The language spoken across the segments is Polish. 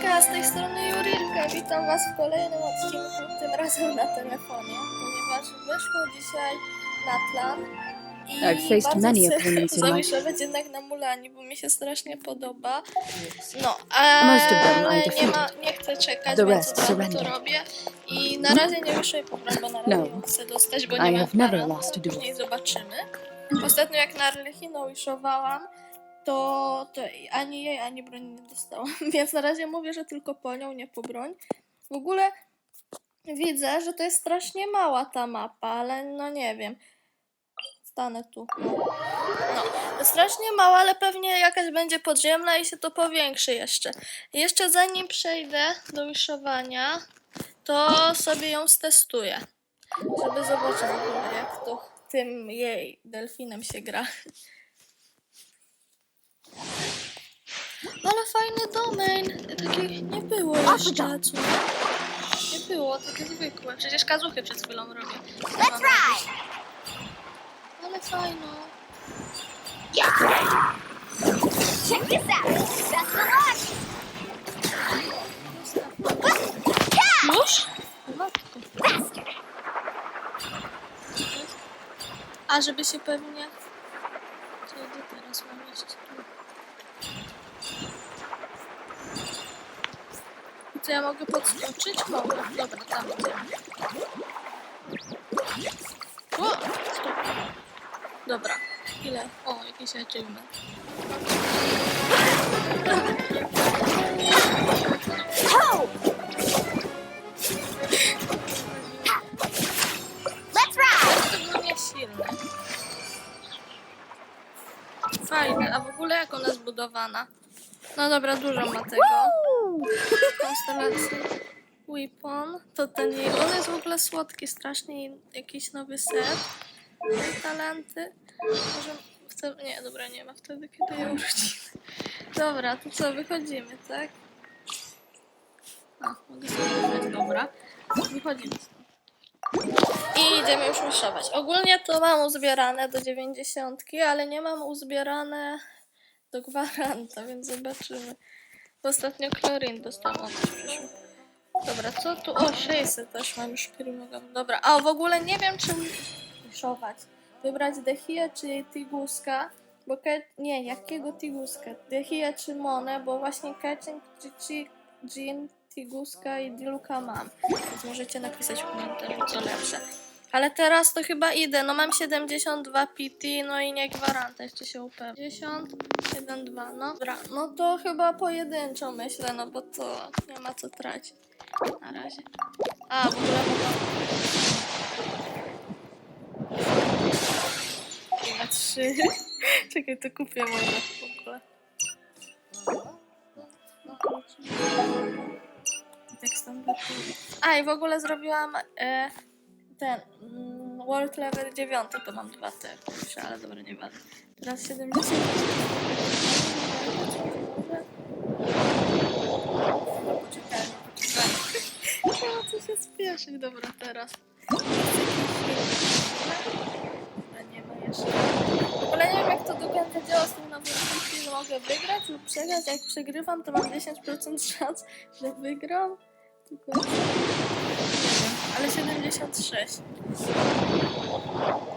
Hejka, z tej strony Jurilka. Witam Was w kolejnym odcinku, tym razem na telefonie, ponieważ wyszło dzisiaj na plan i I've faced bardzo many chcę in my- jednak na Mulani, bo mi się strasznie podoba. No, Most of them I ale nie, defeated. ma, nie chcę czekać, The więc rest od razu to robię. I na razie nie muszę jej pobrać, bo na razie No. ją chcę dostać, bo I nie ma have never para, lost a duel. Później zobaczymy. Ostatnio jak na Arlechiną wiszowałam, to, to ani jej, ani broń nie dostałam. Więc na razie mówię, że tylko po nią, nie po broń. W ogóle widzę, że to jest strasznie mała ta mapa, ale no nie wiem. Stanę tu. No, strasznie mała, ale pewnie jakaś będzie podziemna i się to powiększy jeszcze. Jeszcze zanim przejdę do wiszowania, to sobie ją stestuję. Żeby zobaczyć jak to tym jej delfinem się gra. Ale fajny domain. Takich nie było jeszcze. Co? Nie było, takie zwykłe. Przecież kazuchy przed chwilą robię. Let's ride! Ale fajno. Check this out! Best of luck! Faster! A żeby się pewnie... Co gdzie teraz mam jeszcze tu? Co ja mogę podskoczyć? Mogę. Dobra, tam. O, stop. Dobra. Ile? O, jakiś achievement. Fajne, a w ogóle jak ona zbudowana? No dobra, dużo ma tego. Konstelacji Weapon. To ten jej. On jest w ogóle słodki, strasznie jakiś nowy set. Jej talenty. Może chcę. Nie, dobra, nie ma wtedy, kiedy ją urodziny. Dobra, to co, wychodzimy, tak? A, mogę sobie wybrać, dobra. Wychodzimy. I idziemy już ruszować. Ogólnie to mam uzbierane do 90, ale nie mam uzbierane do gwaranta, więc zobaczymy. Ostatnio klorin dostałam. Dobra, co tu? O, 600 też mam już primogam. Dobra, a w ogóle nie wiem, czy ruszować. Wybrać Dehię czy Tiguska, bo Ke... Nie, jakiego Tiguska? Dehię czy Monę, bo właśnie Kecin, Chichi, Jin, Tiguska i Diluka mam. Więc możecie napisać w komentarzu, co lepsze. Ale teraz to chyba idę. No mam 72 PT, no i nie gwaranta, jeszcze się upewnię. 50, 1, 2, no. Dobra, no to chyba pojedynczo myślę, no bo to nie ma co tracić. Na razie. A, w ogóle. Chyba trzy. Czekaj, to kupię może w ogóle. I tak standardowo. A i w ogóle zrobiłam e, ten mm, World Level 9, to mam dwa te pierwsze, ale dobra, nie ważne. Teraz 70. Poczekaj, poczekaj. Nie ma co się spieszyć, dobra, teraz. Dobra, nie ma jeszcze. W ogóle nie wiem jak to do końca działa z tym nowym filmem, mogę wygrać lub przegrać. Jak przegrywam, to mam 10% szans, że wygram. Tylko ale 76.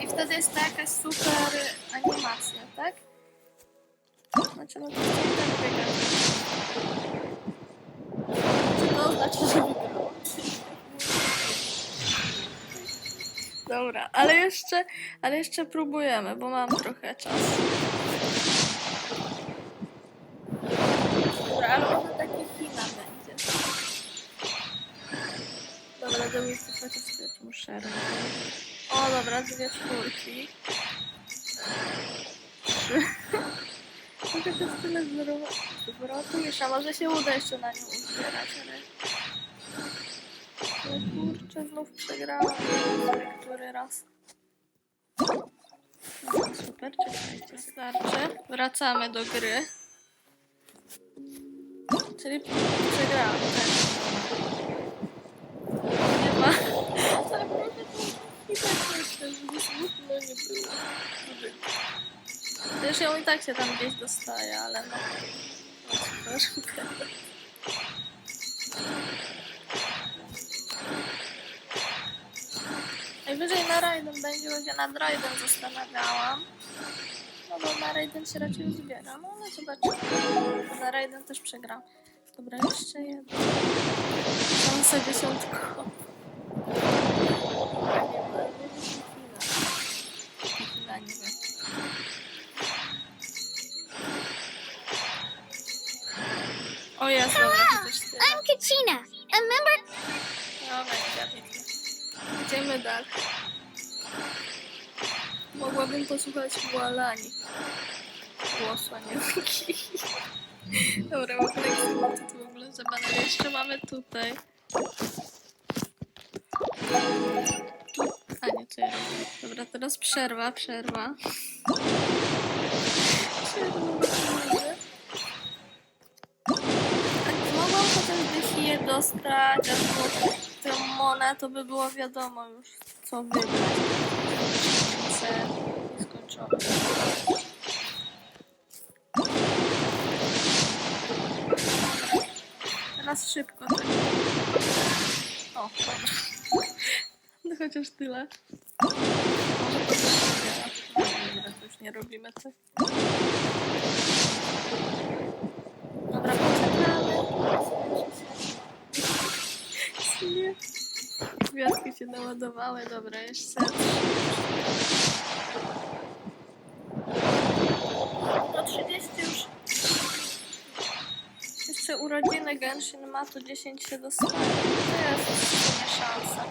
I wtedy jest ta jakaś super animacja, tak? Znaczy, no to chcę tak wygrać. Czy to znaczy, że? Dobra, ale jeszcze, ale jeszcze próbujemy, bo mam trochę czasu. Dobra, ale może taki China będzie. Dobra, do mnie chociaż robić. O, dobra, dwie czwórki. Mogę to jest tyle zwrotujesz, a może się uda jeszcze na nią uzbierać, ale... ale kurczę, znów przegrałam. Który raz. No, super, czekajcie, starczy. Wracamy do gry. Czyli przegrałam, tak. żeby smutno nie było. Też ją i tak się tam gdzieś dostaje, ale no. Przepraszam. Najwyżej na Raiden będzie, bo się nad Raiden zastanawiałam. No bo na Raiden się raczej uzbiera. No ale zobaczymy. Na Raiden też przegram. Dobra, jeszcze jedno. Mam sobie się odkopię wiem. O jest, dobra, to też tyle. I'm Kachina, a member. Dobra, idziemy. Idziemy dalej. Mogłabym posłuchać Łalani. Głosu, a nie Wiki. Dobra, jak to w ogóle zabanane. Jeszcze mamy tutaj. A nie, co ja robię? Dobra, teraz przerwa, przerwa. Przerwa. Jak mogłam potem wysiję dostać albo tę monę, to by było wiadomo już co wybrać. Chcę nieskończone. Teraz szybko. Tak. O, dobra. Chociaż tyle. Dobra, to już nie robimy tak. Dobra, poczekamy. Gwiazdki się naładowały, dobra, jeszcze. No 30 już. Jeszcze urodziny Genshin ma, to 10 się dostaje. To jest szansa,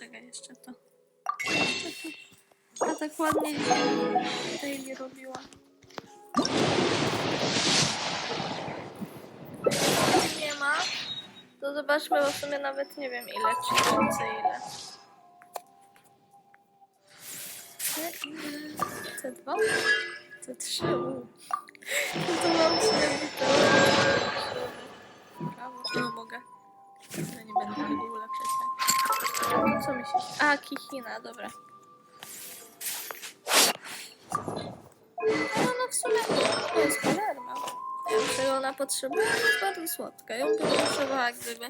czekaj, jeszcze to. A tak ładnie daily robiła. Nie ma. To zobaczmy, bo w sumie nawet nie wiem ile, 3000 ile. C ile? C2? C3? U. No to mam Brawo, to mogę. Ja nie będę tego ulepszać. Co się... A, Kichina, dobra. No, no w sumie to jest cholerna. Czego ona potrzebuje, jest bardzo słodka. Ją bym potrzebowała, gdyby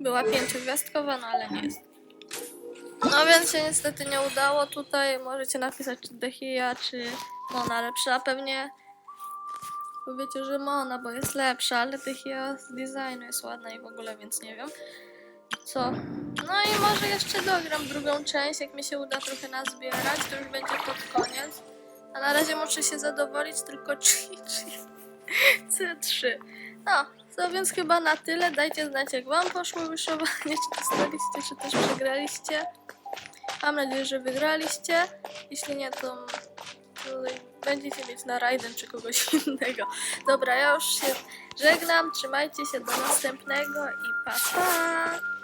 była pięciogwiazdkowa, no ale nie jest. No więc się niestety nie udało. Tutaj możecie napisać czy Dehia, czy Mona lepsza. Pewnie powiecie, że Mona, bo jest lepsza, ale Dehia z designu jest ładna i w ogóle, więc nie wiem. Co? No i może jeszcze dogram drugą część, jak mi się uda trochę nazbierać, to już będzie pod koniec. A na razie muszę się zadowolić tylko C3. No, to więc chyba na tyle. Dajcie znać, jak wam poszło wyszowanie, czy dostaliście, czy też przegraliście. Mam nadzieję, że wygraliście. Jeśli nie, to będziecie mieć na Raiden czy kogoś innego. Dobra, ja już się żegnam. Trzymajcie się do następnego i pa pa!